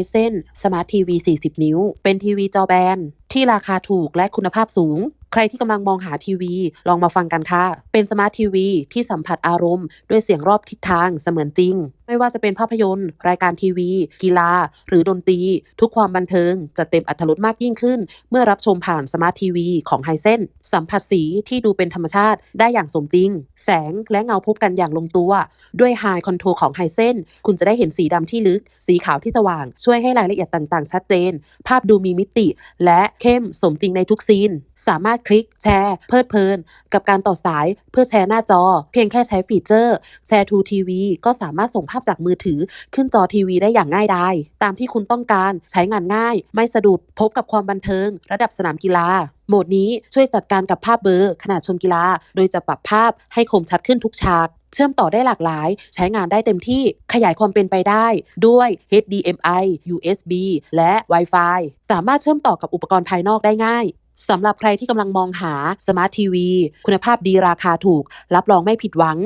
h เซนสมาร์ททีวี40 นิ้ว เป็นทีวีจอแบน ที่ราคาถูกและคุณภาพสูง ใครที่กำลังมองหาทีวี ลองมาฟังกันค่ะ เป็นสมาร์ททีวีที่สัมผัสอารมณ์ด้วยเสียงรอบทิศทางเสมือนจริงไม่ว่าจะเป็นภาพยนตร์ รายการทีวี กีฬา หรือดนตรี ทุกความบันเทิง จะเต็มอรรถรสมากยิ่งขึ้น เมื่อรับชมผ่านสมาร์ททีวีของไฮเซนสัมผัสสีที่ดูเป็นธรรมชาติได้อย่างสมจริง แสงและเงาพบกันอย่างลงตัว ด้วย High Control ของไฮเซนคุณจะได้เห็นสีดำที่ลึก สีขาวที่สว่าง ช่วยให้รายละเอียดต่างๆ ชัดเจน ภาพดูมีมิติ และเข้มสมจริงในทุกซีน สามารถคลิกแชร์ เพลิดเพลิน กับการต่อสายเพื่อแชร์หน้าจอ เพียงแค่ใช้ฟีเจอร์ แชร์ทูทีวีก็สามารถส่งาพจากมือถือ ขึ้นจอทีวีได้อย่างง่ายดายตามที่คุณต้องการใช้งานง่าย ไม่สะดุดพบกับความบันเทิง ระดับสนามกีฬาโหมดนี้ช่วยจัดการกับภาพเบลอร์ขณะชมกีฬา โดยจะปรับภาพให้คมชัดขึ้นทุกฉาก เชื่อมต่อได้หลากหลาย ใช้งานได้เต็มที่ขยายความเป็นไปได้ ด้วย HDMI USB และ Wi-Fi สามารถเชื่อมต่อกับอุปกรณ์ภายนอกได้ง่ายสำหรับใครที่กำลังมองหาสมาร์ททีวีคุณภาพดีราคาถูก รับรองไม่ผิดหวัง